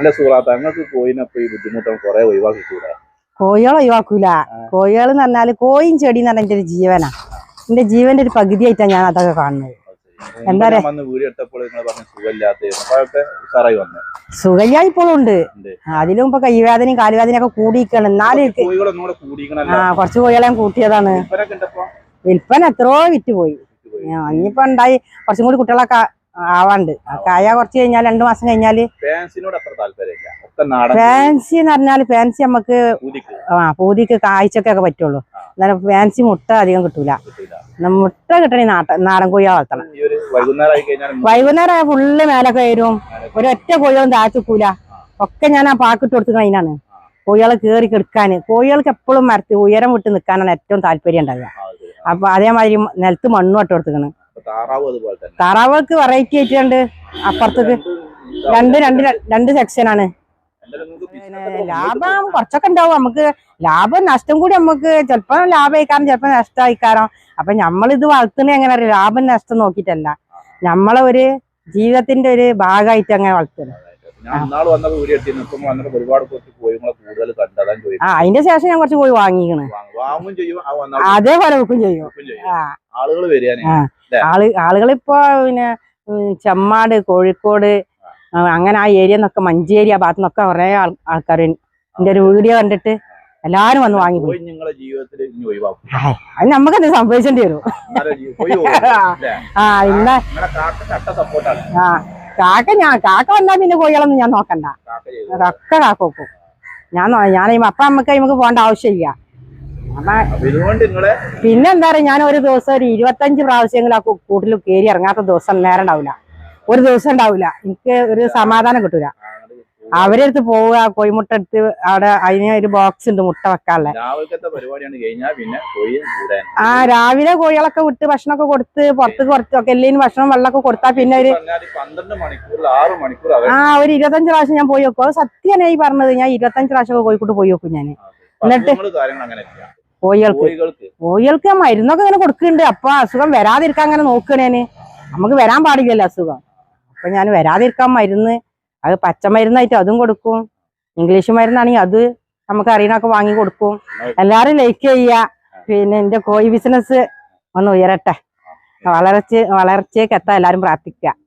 അല്ല സുഹൃത്ത് തങ്ങൾക്ക് കോയിനൊക്കെ ഈ ബുദ്ധിമുട്ടും കുറെ ഒഴിവാക്കിക്കൂടെ? കോഴികൾ ഒഴിവാക്കൂല. കോഴികൾ എന്ന് പറഞ്ഞാൽ കോയും ചെടി എന്ന് പറഞ്ഞാൽ എന്റെ ഒരു ജീവനാ. എന്റെ ജീവന്റെ ഒരു പകുതിയായിട്ടാണ് ഞാൻ അതൊക്കെ കാണുന്നത്. എന്താ സുഖല്യ ഇപ്പോഴും ഉണ്ട്. അതിലും ഇപ്പൊ കൈവേദനയും കാലുവേദനയും ഒക്കെ കൂടിയിരിക്കണം എന്നാലും ആ കുറച്ച് കോഴികളെ ഞാൻ കൂട്ടിയതാണ്. വിൽപ്പന എത്രയോ വിറ്റ് പോയി ഇനിയിപ്പോ ഉണ്ടായി കുറച്ചും കൂടി കുട്ടികളൊക്കെ ആവാണ്ട്. കായ കുറച്ച് കഴിഞ്ഞാൽ രണ്ടു മാസം കഴിഞ്ഞാൽ ഫാൻസിനോട് അത്ര താല്പര്യമില്ല. ഫാൻസി എന്ന് പറഞ്ഞാൽ ഫാൻസി നമുക്ക് ആ പൂതിക്ക് കായ്ച്ചൊക്കെ പറ്റുള്ളൂ. എന്നാലും ഫാൻസി മുട്ട അധികം കിട്ടൂല. മുട്ട കിട്ടണേ നാട്ട നാടൻ കോഴിയാ വളർത്തണം. വൈകുന്നേരം ആയി കഴിഞ്ഞാൽ വൈകുന്നേരം ആയ ഫുള്ള് മേലൊക്കെ വരും. ഒരൊറ്റ കോഴികളും താഴ്ത്തിക്കൂല ഒക്കെ ഞാൻ ആ പാക്കിട്ട് കൊടുത്തു അതിനാണ് കോഴികളെ കയറി കെടുക്കാൻ കോഴികൾക്ക് എപ്പോഴും മരത്തി ഉയരം വിട്ട് നിൽക്കാനാണ് ഏറ്റവും താല്പര്യം ഉണ്ടാവുക. അപ്പൊ അതേമാതിരി നിലത്ത് മണ്ണും ഇട്ട് കൊടുത്തിക്കണ്. താറാവ് അതുപോലെ തന്നെ. താറാവുകൾക്ക് വെറൈറ്റി ആയിട്ടുണ്ട്. അപ്പുറത്തേക്ക് രണ്ട് രണ്ട് രണ്ട് സെക്ഷനാണ് ആണ്. ലാഭം കുറച്ചൊക്കെ ഉണ്ടാവും. നമുക്ക് ലാഭം നഷ്ടം കൂടി നമുക്ക് ചിലപ്പോ ലാഭമായിക്കാരം ചിലപ്പോ നഷ്ടമായിക്കാരം അപ്പൊ നമ്മളിത് വളർത്തുന്നത് എങ്ങനെ ലാഭം നഷ്ടം നോക്കിയിട്ടല്ല. നമ്മളെ ഒരു ജീവിതത്തിന്റെ ഒരു ഭാഗമായിട്ട് അങ്ങനെ വളർത്തുന്നത്. അതിന്റെ ശേഷം ഞാൻ കുറച്ച് പോയി വാങ്ങിക്കണ്. അതേപോലെ വെക്കും ചെയ്യും. ആളുകൾ ഇപ്പൊ പിന്നെ ചെമ്മാട് കോഴിക്കോട് അങ്ങനെ ആ ഏരിയ നിന്നൊക്കെ മഞ്ചേരി ആ ഭാഗത്തു നിന്നൊക്കെ കുറെ ആൾക്കാർ എന്റെ ഒരു വീഡിയോ കണ്ടിട്ട് എല്ലാരും വന്ന് വാങ്ങി പോയി നിങ്ങളെ ജീവിതത്തിൽ അത് നമുക്ക് എന്ത് സംഭവിച്ചേണ്ടി വരും? ആ ഇന്ന ആ കാക്ക ഞാൻ കാക്ക വന്നാ പിന്നെ കോഴികളൊന്നും ഞാൻ നോക്കണ്ട. ഒക്കെ കാക്ക വെക്കും. ഞാൻ ഞാൻ അപ്പൊ നമുക്ക് നമുക്ക് പോകേണ്ട ആവശ്യമില്ല. പിന്നെന്താ പറയാ ഞാൻ ഒരു ദിവസം ഒരു ഇരുപത്തഞ്ച് പ്രാവശ്യമെങ്കിലും ആ കൂട്ടിൽ കയറി ഇറങ്ങാത്ത ദിവസം നേരം ഉണ്ടാവില്ല ഒരു ദിവസം ഉണ്ടാവില്ല എനിക്ക് ഒരു സമാധാനം കിട്ടൂല. അവരെ അടുത്ത് പോവുക കോഴിമുട്ട എടുത്ത് അവിടെ അതിന് ഒരു ബോക്സ് ഉണ്ട് മുട്ട വെക്കാനുള്ള. ആ രാവിലെ കോഴികളൊക്കെ വിട്ട് ഭക്ഷണമൊക്കെ കൊടുത്ത് പുറത്ത് കുറച്ചൊക്കെ എല്ലാം ഭക്ഷണം വെള്ളമൊക്കെ കൊടുത്താൽ പിന്നെ ഒരു ആ ഒരു ഇരുപത്തഞ്ച് പ്രാവശ്യം ഞാൻ പോയി വെക്കും. അത് സത്യമാണ് ഈ പറഞ്ഞത്. ഞാൻ ഇരുപത്തഞ്ച് പ്രാവശ്യം കോഴിക്കോട്ട് പോയി വെക്കും ഞാൻ എന്നിട്ട്? കോഴികൾക്ക്. കോഴികൾക്ക്. കോഴികൾക്ക് ഞാൻ മരുന്നൊക്കെ ഇങ്ങനെ കൊടുക്കുന്നുണ്ട്. അപ്പൊ അസുഖം വരാതിരിക്കാൻ അങ്ങനെ നോക്കണേന് നമുക്ക് വരാൻ പാടില്ലല്ലോ അസുഖം. അപ്പൊ ഞാൻ വരാതിരിക്കാൻ മരുന്ന് അത് പച്ചമരുന്നായിട്ട് അതും കൊടുക്കും. ഇംഗ്ലീഷ് മരുന്നാണെങ്കിൽ അത് നമുക്ക് അറിയണൊക്കെ വാങ്ങി കൊടുക്കും. എല്ലാരും ലൈക്ക് ചെയ്യുക. പിന്നെ എന്റെ കോഴി ബിസിനസ് ഒന്ന് ഉയരട്ടെ. വളർച്ച വളർച്ചയ്ക്ക് എത്താൻ എല്ലാരും പ്രാർത്ഥിക്കുക.